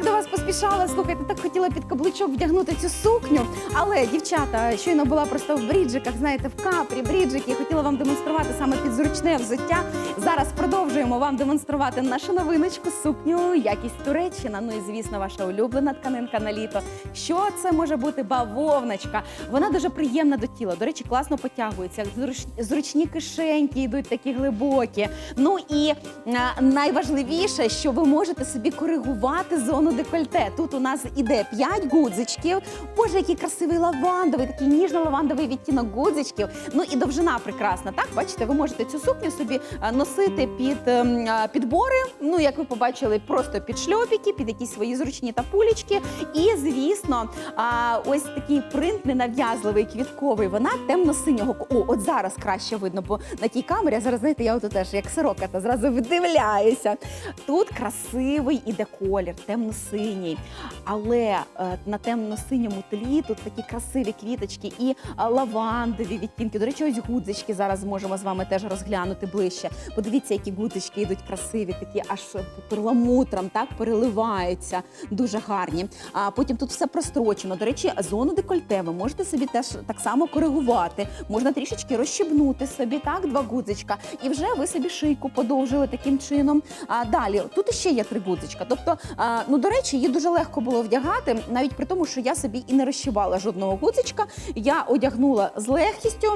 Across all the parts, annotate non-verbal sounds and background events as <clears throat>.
так до вас поспішала. Слухайте, так хотіла під каблучок вдягнути цю сукню. Але дівчата щойно була просто в бріджиках, знаєте, в капрі, бріджики. Хотіла вам демонструвати саме під зручне взуття. Зараз продовжуємо вам демонструвати нашу новиночку, сукню, якість Туреччина. Ну і звісно, ваша улюблена тканинка на літо. Що це може бути бавовночка? Вона дуже приємна до тіла. До речі, класно потягується. Зручні кишеньки йдуть такі глибокі. Ну і найважливіше, що ви можете собі коригувати зону декольте. Тут у нас іде 5 гудзичків. Боже, який красивий лавандовий, такий ніжно-лавандовий відтінок гудзичків. Ну і довжина прекрасна. Так, бачите, ви можете цю сукню собі носити під ем, підбори. Ну, як ви побачили, просто під шльопіки, під якісь свої зручні тапулечки. І звісно, ось такий принт ненав'язливий, квітковий. Вона темно-синього. О, от зараз краще видно, бо на тій камері зараз знаєте, я от теж як сорока, та зразу вдивляюся. Тут красивий іде колір, темно-синій. Але е, на темно-синьому тлі тут такі красиві квіточки і е, лавандові відтінки. До речі, ось гудзички зараз можемо з вами теж розглянути ближче. Подивіться, які гудзички йдуть красиві, такі аж перламутром, так переливаються. Дуже гарні. А потім тут все прострочено. До речі, зону декольте ви можете собі теж так само коригувати. Можна трішечки розщебнути собі, так, два гудзичка, і вже ви собі шийку подовжили таким чином. А далі тут ще є три гудзичка. Тобто, ну до речі, її дуже легко було вдягати, навіть при тому, що я собі і не розщибала жодного гудзичка. Я одягнула з легкістю.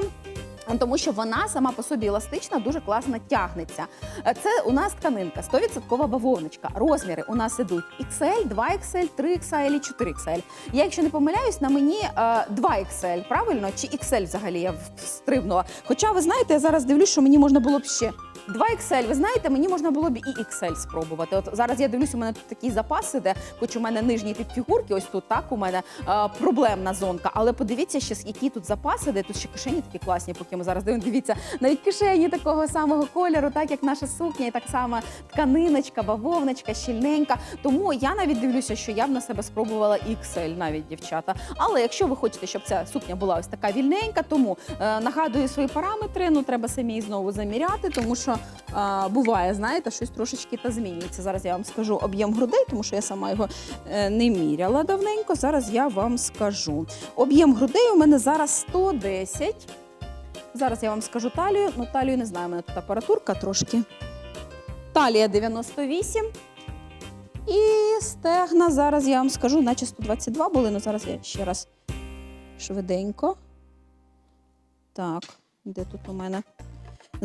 Тому що вона сама по собі еластична, дуже класно тягнеться. Е, Це у нас тканинка, 100% бавовничка. Розміри у нас ідуть XL, 2XL, 3XL і 4XL. Я, якщо не помиляюсь, на мені е, 2XL, правильно? Чи XL взагалі я стрибнула. Хоча ви знаєте, я зараз дивлюсь, що мені можна було б ще 2XL, ви знаєте, мені можна було б і XL спробувати. От зараз я дивлюсь, у мене тут такий запас іде, хоч у мене нижній тип фігурки, ось тут так у мене е, проблемна зонка. Але подивіться, ще які тут запаси, де тут ще кишені такі класні, поки ми зараз дивимося. Дивіться, навіть кишені такого самого кольору, так як наша сукня, і так само тканиночка, бавовночка, щільненька. Тому я навіть дивлюся, що я б на себе спробувала XL навіть дівчата. Але якщо ви хочете, щоб ця сукня була ось така вільненька, тому е, нагадую свої параметри. Ну треба самі знову заміряти, тому що е, буває, знаєте, щось трошечки та змінюється. Зараз я вам скажу об'єм грудей, тому що я сама його е, не міряла давненько. Зараз я вам скажу. Об'єм грудей у мене зараз 110. Зараз я вам скажу талію. Ну, талію не знаю, у мене тут апаратурка трошки. Талія 98. І стегна зараз я вам скажу, наче 122 були, але зараз я ще раз швиденько. Так, де тут у мене?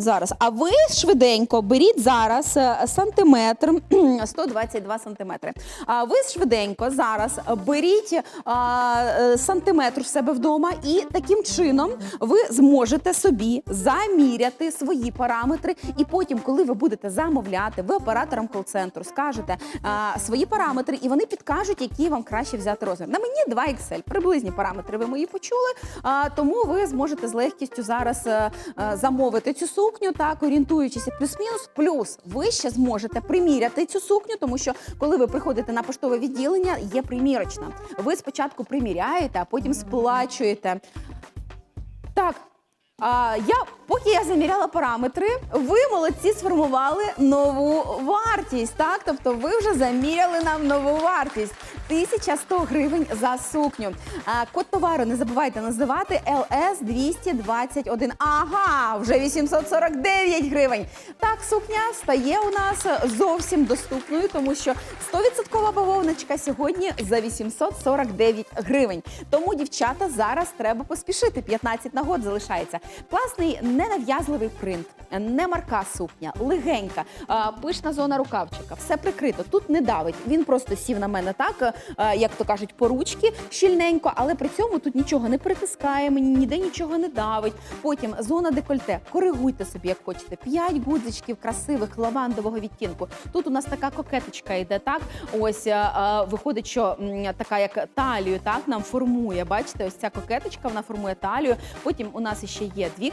Зараз. А ви швиденько беріть зараз е, сантиметр <clears throat> 122 сантиметри. А ви швиденько зараз беріть а, е, сантиметр в себе вдома, і таким чином ви зможете собі заміряти свої параметри. І потім, коли ви будете замовляти, ви операторам кол-центру скажете а, свої параметри, і вони підкажуть, які вам краще взяти розмір. На мені 2 XL. Приблизні параметри ви мої почули. А, тому ви зможете з легкістю зараз е, е, замовити цю сукню, так орієнтуючися плюс-мінус. Плюс ви ще зможете приміряти цю сукню, тому що коли ви приходите на поштове відділення, є примірочна. Ви спочатку приміряєте, а потім сплачуєте. Так. А, я, поки я заміряла параметри, ви молодці сформували нову вартість. Так, тобто ви вже заміряли нам нову вартість 1100 гривень за сукню. А, код товару не забувайте називати LS 221. Ага, вже 849 гривень. Так, сукня стає у нас зовсім доступною, тому що 100% бавовночка сьогодні за 849 гривень. Тому, дівчата, зараз треба поспішити. 15 нагод залишається. Класний ненав'язливий принт, не марка сукня, легенька, пишна зона рукавчика, все прикрито. Тут не давить. Він просто сів на мене так, е, як то кажуть, по ручки щільненько, але при цьому тут нічого не притискає мені, ніде нічого не давить. Потім зона декольте. Коригуйте собі, як хочете. П'ять гудзичків красивих лавандового відтінку. Тут у нас така кокеточка йде, так. Ось е, е, виходить, що така як талію, так нам формує. Бачите, ось ця кокеточка, вона формує талію. Потім у нас ще є дві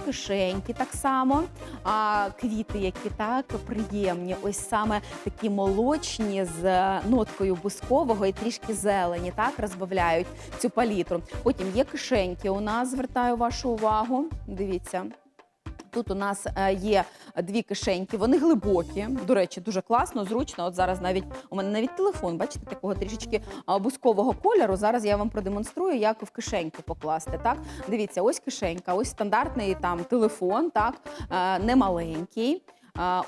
кишеньки, так само. А квіти, які так приємні, ось саме такі молочні з е, ноткою бускового і трішки зелені, так розбавляють цю палітру. Потім є кишеньки. У нас звертаю вашу увагу. Дивіться. Тут у нас е, є дві кишеньки, вони глибокі. До речі, дуже класно, зручно. От зараз навіть у мене навіть телефон, бачите, такого трішечки а, бузкового кольору. Зараз я вам продемонструю, як в кишеньку покласти. Так, дивіться, ось кишенька, ось стандартний там телефон, так е, не маленький.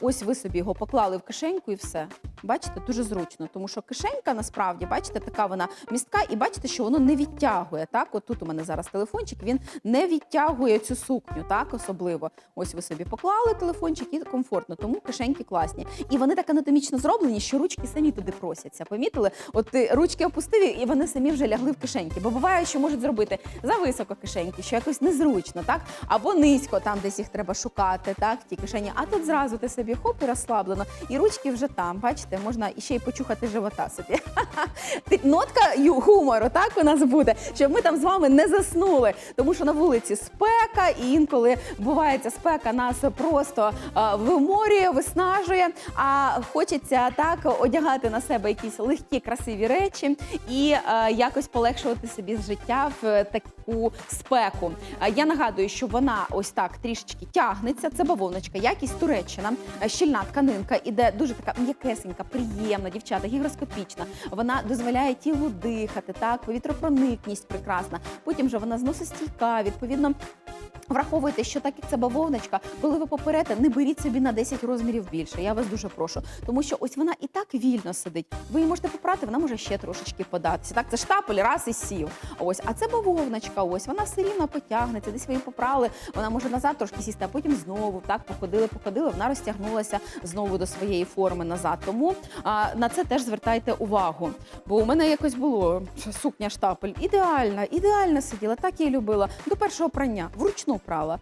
Ось ви собі його поклали в кишеньку і все. Бачите, дуже зручно, тому що кишенька насправді, бачите, така вона містка, і бачите, що воно не відтягує. Так, от тут у мене зараз телефончик, він не відтягує цю сукню, так особливо. Ось ви собі поклали телефончик і комфортно, тому кишеньки класні. І вони так анатомічно зроблені, що ручки самі туди просяться. Помітили? От ти ручки опустив, і вони самі вже лягли в кишеньки. Бо буває, що можуть зробити зависоко кишеньки, що якось незручно, так або низько, там десь їх треба шукати, так в ті кишені. А тут зразу ти собі хоп і розслаблено, і ручки вже там. Бачите, можна і ще й почухати живота собі. <laughs> Нотка гумору, так у нас буде, щоб ми там з вами не заснули, тому що на вулиці спека, і інколи буває ця спека нас просто виморює, виснажує. А хочеться так одягати на себе якісь легкі, красиві речі і якось полегшувати собі життя в таку спеку. Я нагадую, що вона ось так трішечки тягнеться. Це бавовночка, якість Туреччина, щільна тканинка, іде дуже така м'якесенька, приємна, дівчата, гігроскопічна. Вона дозволяє тілу дихати, так, повітропроникність прекрасна. Потім же вона зносостійка, відповідно. Враховуйте, що так як це бавовночка, коли ви поперете, не беріть собі на 10 розмірів більше. Я вас дуже прошу. Тому що ось вона і так вільно сидить. Ви її можете попрати, вона може ще трошечки податися. Так, це штапель, раз і сів. Ось, а це бавовночка, ось вона все рівно потягнеться, десь ви її попрали, вона може назад трошки сісти, а потім знову так походили, походили, вона розтягнулася знову до своєї форми назад. Тому а, на це теж звертайте увагу. Бо у мене якось було сукня штапель. Ідеальна, ідеально сиділа, так її любила. До першого прання вручну прала.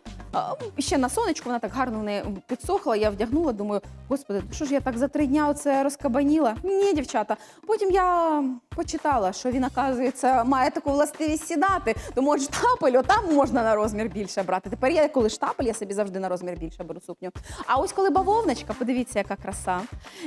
Ще на сонечку вона так гарно в неї підсохла. Я вдягнула, думаю, господи, що ж я так за три дня оце розкабаніла? Ні, дівчата. Потім я почитала, що він, оказується, має таку властивість сідати. Тому от штапель, отам можна на розмір більше брати. Тепер я, коли штапель, я собі завжди на розмір більше беру сукню. А ось коли бавовночка, подивіться, яка краса.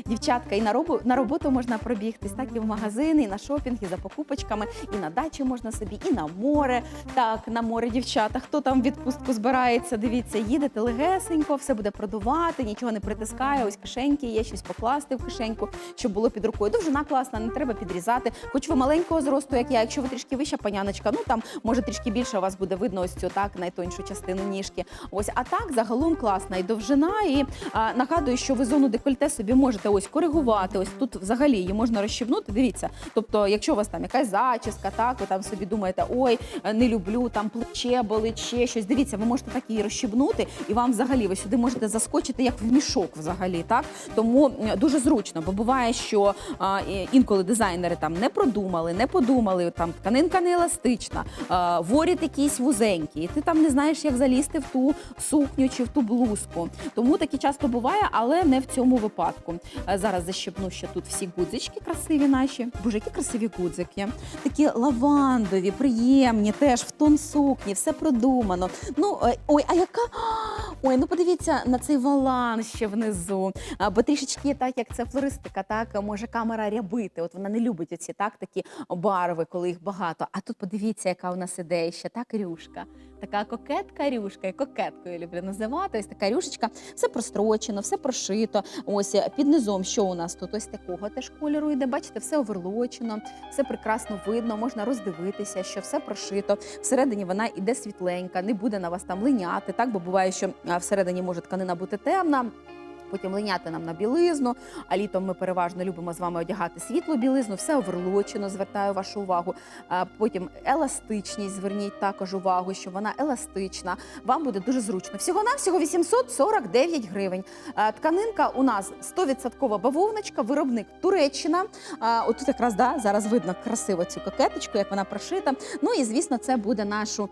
Дівчатка, і на роботу, на роботу можна пробігтись, так і в магазини, і на шопінг, і за покупочками, і на дачі можна собі, і на море. Так, на море, дівчата. Хто там відпустку збирається, дивіться, їдете легесенько, все буде продувати, нічого не притискає. Ось кишеньки є, щось покласти в кишеньку, щоб було під рукою. Довжина класна, не треба підрізати. Хоч ви маленького зросту, як я, якщо ви трішки вища паняночка, ну там може трішки більше у вас буде видно ось цю так найтоншу частину ніжки. Ось, а так загалом класна і довжина. І а, нагадую, що ви зону декольте собі можете ось коригувати. Ось тут взагалі її можна розщібнути. Дивіться, тобто, якщо у вас там якась зачіска, так ви там собі думаєте, ой, не люблю там плече, болить ще щось. Дивіться, ви можете так її розщібнути, і вам взагалі ви сюди можете заскочити як в мішок, взагалі, так тому дуже зручно, бо буває, що а, інколи дизайнери там не продумали, не подумали, там тканинка не еластична, а, воріт якийсь вузенький, і ти там не знаєш, як залізти в ту сукню чи в ту блузку. Тому таке часто буває, але не в цьому випадку. Е, Зараз защепну ще тут всі гудзички красиві наші. Боже, які красиві гудзики. Такі лавандові, приємні, теж в тон сукні, все продумано. Ну, е, ой, а яка. Ой, ну подивіться на цей волан ще внизу. Бо трішечки так, як це флористика, так може камера рябити. От вона не любить оці так, такі барви, коли їх багато. А тут подивіться, яка у нас ідея ще так рюшка. Така кокетка рюшка, я кокеткою люблю називати. Ось така рюшечка, все прострочено, все прошито. Ось е, під низом, що у нас тут ось такого теж кольору йде. Бачите, все оверлочено, все прекрасно видно, можна роздивитися, що все прошито. Всередині вона іде світленька, не буде на вас там линяти. Так, бо буває, що всередині може тканина бути темна. Потім линяти нам на білизну, а літом ми переважно любимо з вами одягати світлу білизну, все оверлочено, звертаю вашу увагу. Потім еластичність, зверніть також увагу, що вона еластична. Вам буде дуже зручно. Всього навсього 849 гривень. Тканинка у нас 100% бавовночка, виробник Туреччина. Отут якраз да, зараз видно красиво цю кокеточку, як вона прошита. Ну і звісно, це буде нашу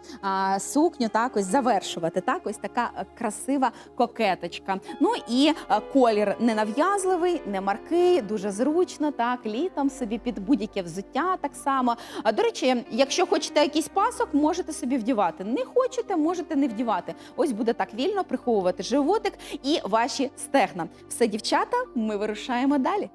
сукню так ось завершувати. Так, ось така красива кокеточка. Ну і колір не нав'язливий, не маркий, дуже зручно. Так, літом собі під будь-яке взуття так само. А до речі, якщо хочете якийсь пасок, можете собі вдівати. Не хочете, можете не вдівати. Ось буде так вільно приховувати животик і ваші стегна. Все, дівчата, ми вирушаємо далі.